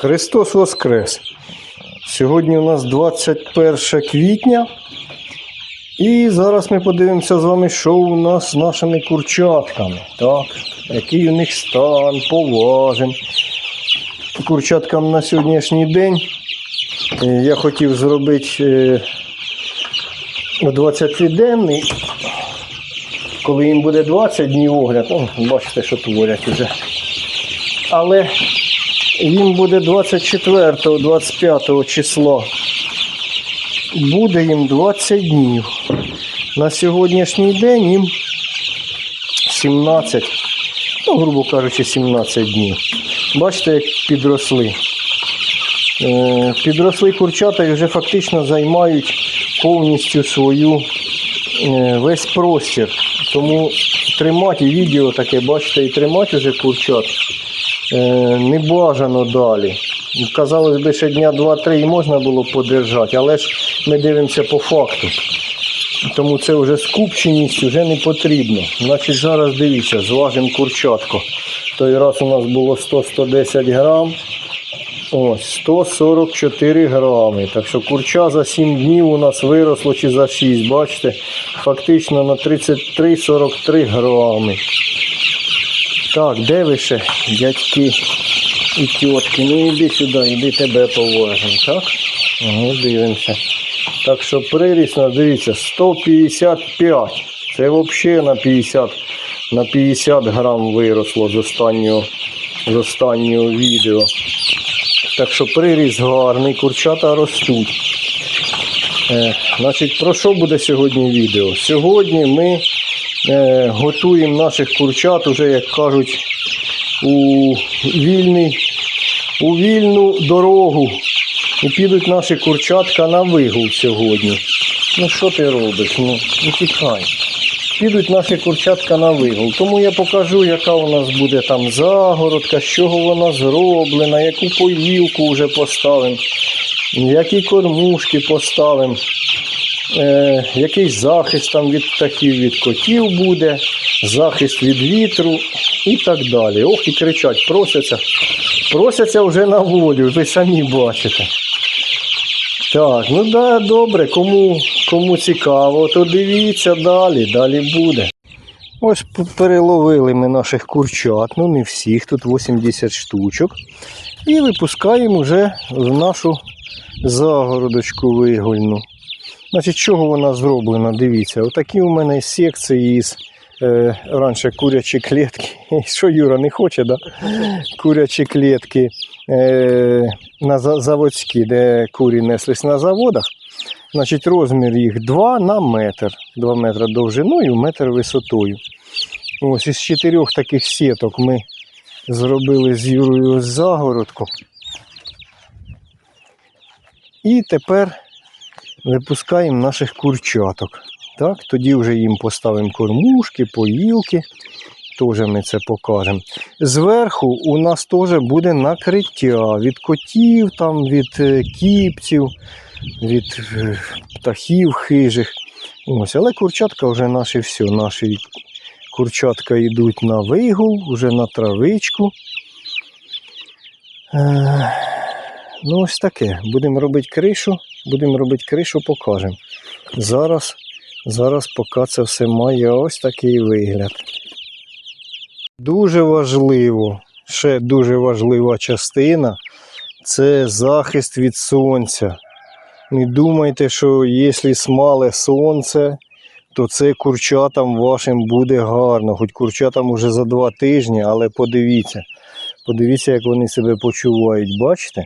Христос Воскрес! Сьогодні у нас 21 квітня. І зараз ми подивимося з вами, що у нас з нашими курчатками. Так, який у них стан, поважен. Курчаткам на сьогоднішній день е, я хотів зробити е, 20-денний, коли їм буде 20 днів огляд. О, бачите, що творять уже. Але їм буде 24-25 числа. Буде їм 20 днів. На сьогоднішній день їм 17, ну, грубо кажучи, 17 днів. Бачите, як підросли. Е, Підросли курчата і вже фактично займають повністю свою е, весь простір. Тому тримати відео таке, бачите, і тримати вже курчат не бажано далі. Казалось би, ще дня 2-3 і можна було подержати, але ж ми дивимося по факту. Тому це вже скупченість вже не потрібно. Значить, зараз дивіться, зважимо курчатку. Той раз у нас було 100-110 грам. Ось, 144 грами. Так що курча за 7 днів у нас виросло чи за 6, бачите, фактично на 33-43 грами. Так, де ви ще, дядьки і тітки? Ну іди сюди, іди тебе поважимо, так? Ага, дивимося. Так що приріс, дивіться, 155. Це взагалі на 50, на 50 грам виросло з останнього, з останнього відео. Так що приріс гарний, курчата ростуть. Е, значить, про що буде сьогодні відео? Сьогодні ми е, готуємо наших курчат, уже, як кажуть, у, вільний, у вільну дорогу. І підуть наші курчатка на вигул сьогодні. Ну що ти робиш? Ну, тікай. Підуть наші курчатка на вигул. Тому я покажу, яка у нас буде там загородка, з чого вона зроблена, яку поїлку вже поставимо, які кормушки поставимо, е, який захист там від птахів, від котів буде, захист від вітру і так далі. Ох, і кричать, просяться. Просяться вже на волю, ви самі бачите. Так, ну да, добре, кому, кому цікаво, то дивіться далі, далі буде. Ось переловили ми наших курчат, ну не всіх, тут 80 штучок. І випускаємо вже в нашу загородочку вигульну. Значить, чого вона зроблена? Дивіться, отакі у мене секції із е, раніше курячі клітки. Що Юра не хоче, да? Курячі клітки е, на заводські, де курі неслись на заводах. Значить, розмір їх 2 на метр. 2 метри довжиною, метр висотою. Ось із чотирьох таких сіток ми зробили з Юрою загородку. І тепер випускаємо наших курчаток. Так, тоді вже їм поставимо кормушки, поїлки. Теж ми це покажемо. Зверху у нас теж буде накриття від котів, там, від е, кіпців, від е, птахів хижих. Ось, але курчатка вже наші все. Наші курчатка йдуть на вигул, вже на травичку. Е, ну, ось таке. Будемо робити кришу, будемо робити кришу, покажемо. Зараз, зараз поки це все має ось такий вигляд. Дуже важливо, ще дуже важлива частина це захист від сонця. Не думайте, що якщо смале сонце, то це курчатам вашим буде гарно. Хоч курчатам уже за два тижні, але подивіться. Подивіться, як вони себе почувають, бачите?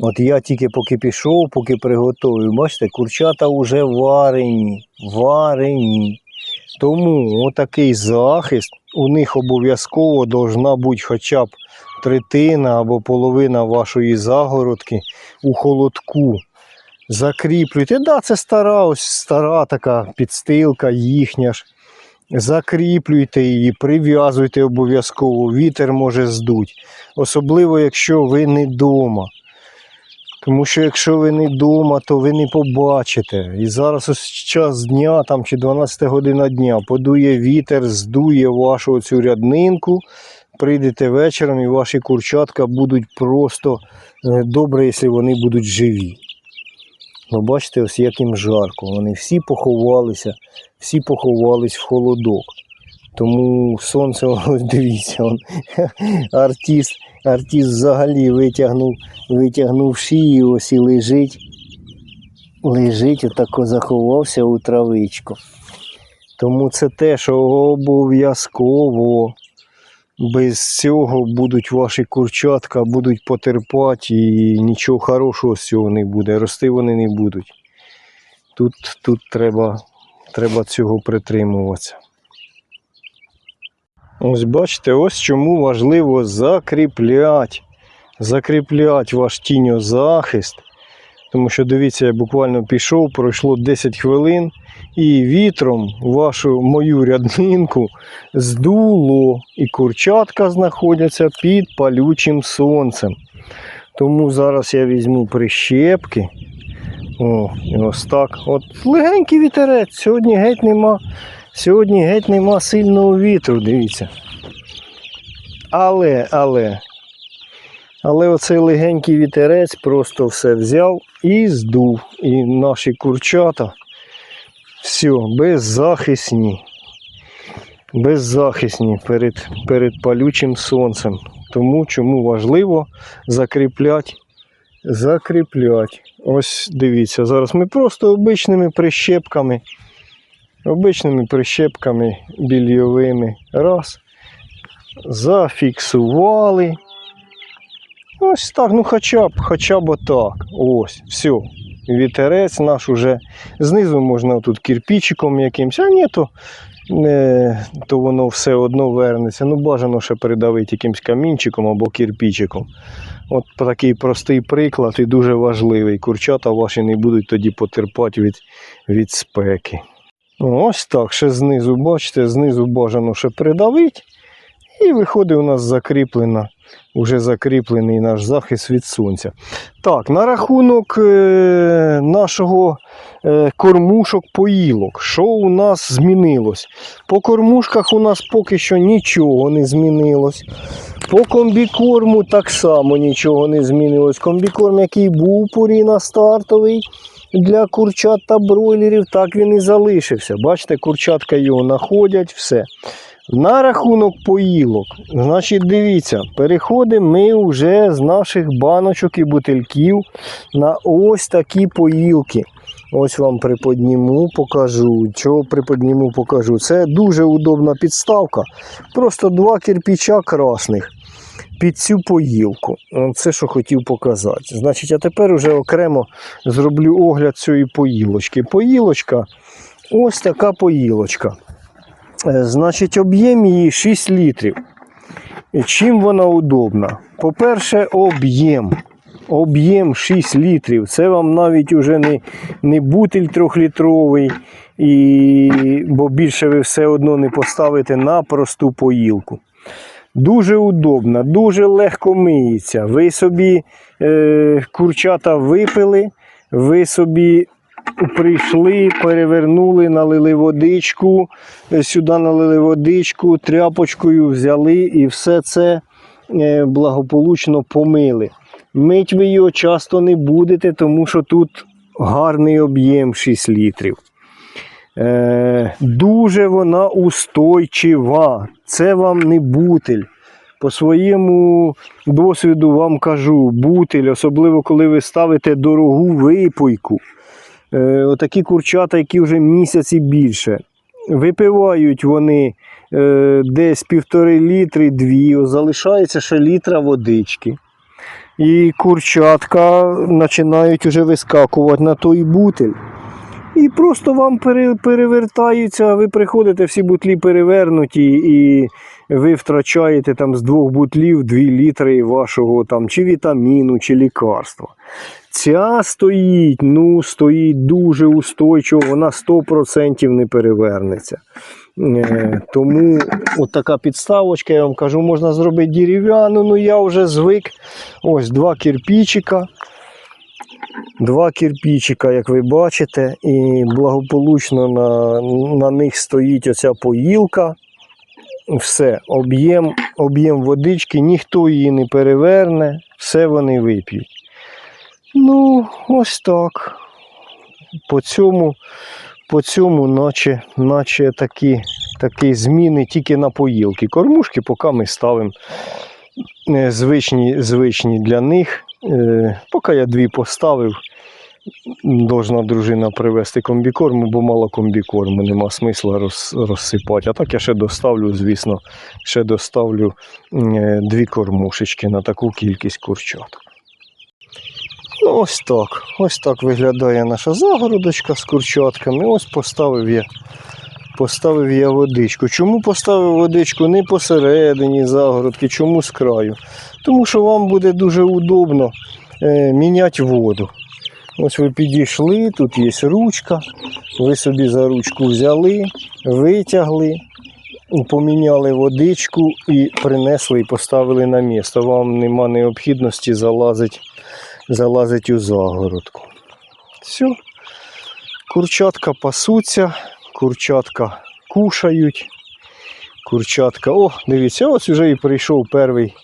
От я тільки поки пішов, поки приготую, бачите, курчата вже варені, варені. Тому отакий захист у них обов'язково должна бути хоча б третина або половина вашої загородки у холодку. Закріплюйте. Да, це стара, ось стара така підстилка їхня ж. Закріплюйте її, прив'язуйте обов'язково, вітер може здуть. Особливо, якщо ви не вдома. Тому що якщо ви не вдома, то ви не побачите. І зараз ось час дня там, чи 12 година дня подує вітер, здує вашу цю ряднинку, прийдете вечором і ваші курчатка будуть просто е, добре, якщо вони будуть живі. Ну, бачите, ось як їм жарко. Вони всі поховалися, всі поховались в холодок. Тому сонце, ось дивіться, он, артист, артист взагалі витягнув, витягнув шию, ось і лежить. Лежить, отако заховався у травичку. Тому це те, що обов'язково без цього будуть ваші курчатка, будуть потерпати і нічого хорошого з цього не буде. Рости вони не будуть. Тут, тут треба, треба цього притримуватися. Ось бачите, ось чому важливо закріпляти. Закріпляти ваш тіньозахист. Тому що дивіться, я буквально пішов, пройшло 10 хвилин, і вітром вашу мою ряднинку здуло, і курчатка знаходяться під палючим сонцем. Тому зараз я візьму прищепки. О, і ось так. От легенький вітерець. Сьогодні геть нема. Сьогодні геть нема сильного вітру, дивіться. Але, але. Але оцей легенький вітерець просто все взяв і здув. І наші курчата все, беззахисні. Беззахисні перед, перед палючим сонцем. Тому чому важливо закріпляти. Закріплять. Ось дивіться, зараз ми просто обичними прищепками, обичними прищепками більйовими. Раз. Зафіксували. Ось так, ну хоча б, хоча б отак. Ось, все. Вітерець наш уже. Знизу можна тут кирпичиком якимось, а ні, то, не, то воно все одно вернеться. Ну, бажано ще придавити якимось камінчиком або кирпичиком. От такий простий приклад і дуже важливий. Курчата ваші не будуть тоді потерпати від, від спеки. Ну, Ось так, ще знизу, бачите, знизу бажано ще придавити. І виходить у нас закріплена, вже закріплений наш захист від сонця. Так, на рахунок е, нашого е, кормушок поїлок. Що у нас змінилось? По кормушках у нас поки що нічого не змінилось. По комбікорму так само нічого не змінилось. Комбікорм, який був поріна стартовий для курчат та бройлерів, так він і залишився. Бачите, курчатка його знаходять, все. На рахунок поїлок, значить, дивіться, переходимо ми вже з наших баночок і бутильків на ось такі поїлки. Ось вам приподніму, покажу. Чого приподніму, покажу. Це дуже удобна підставка. Просто два кирпича красних під цю поїлку. Це що хотів показати. Значить, а тепер вже окремо зроблю огляд цієї поїлочки. Поїлочка, ось така поїлочка. Е, Значить, об'єм її 6 літрів. Чим вона удобна? По-перше, об'єм. Об'єм 6 літрів. Це вам навіть уже не, не бутиль трьохлітровий, і, бо більше ви все одно не поставите на просту поїлку. Дуже удобна, дуже легко миється. Ви собі е, курчата випили, ви собі прийшли, перевернули, налили водичку, е, сюди налили водичку, тряпочкою взяли і все це е, благополучно помили. Мить ви його часто не будете, тому що тут гарний об'єм 6 літрів. Е, дуже вона устойчива. Це вам не бутиль. По своєму досвіду вам кажу, бутиль, особливо коли ви ставите дорогу випойку. Е, отакі курчата, які вже місяць і більше. Випивають вони е, десь півтори літри, дві, залишається ще літра водички. І курчатка починають вже вискакувати на той бутиль. І просто вам пере, перевертаються, ви приходите, всі бутлі перевернуті, і ви втрачаєте там з двох бутлів 2 літри вашого там чи вітаміну, чи лікарства. Ця стоїть, ну, стоїть дуже устойчиво, вона 100% не перевернеться. Е, тому от така підставочка, я вам кажу, можна зробити дерев'яну, ну я вже звик. Ось два кирпичика. Два кирпичика, як ви бачите, і благополучно на, на них стоїть оця поїлка. Все, об'єм, об'єм водички, ніхто її не переверне, все вони вип'ють. Ну, ось так. По цьому, по цьому наче, наче такі, такі зміни тільки на поїлки. Кормушки поки ми ставимо звичні, звичні для них. Е, Поки я дві поставив, должна дружина привезти комбікорму, бо мало комбікорму, нема смисла роз, розсипати. А так я ще доставлю, звісно, ще доставлю е, дві кормушечки на таку кількість курчаток. Ну, ось так. Ось так виглядає наша загородочка з курчатками. Ось поставив я. Поставив я водичку. Чому поставив водичку не посередині загородки, чому з краю? Тому що вам буде дуже удобно е, міняти воду. Ось ви підійшли, тут є ручка, ви собі за ручку взяли, витягли, поміняли водичку і принесли і поставили на місце. Вам нема необхідності залазити залазить у загородку. Все. Курчатка пасуться, курчатка кушають. Курчатка. О, дивіться, ось вже і прийшов перший.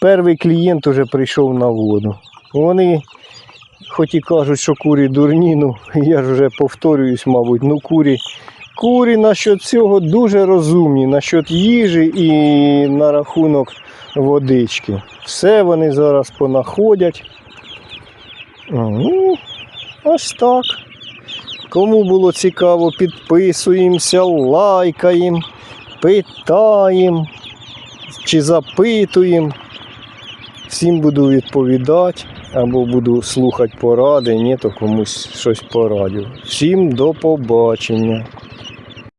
Перший клієнт уже прийшов на воду. Вони, хоч і кажуть, що курі дурні, ну я ж вже повторююсь, мабуть, ну курі. Курі насчет цього дуже розумні, насчет їжі і на рахунок водички. Все вони зараз понаходять. Ну, ось так. Кому було цікаво, підписуємося, лайкаємо, питаємо чи запитуємо. Всім буду відповідати або буду слухати поради, ні, то комусь щось порадю. Всім до побачення.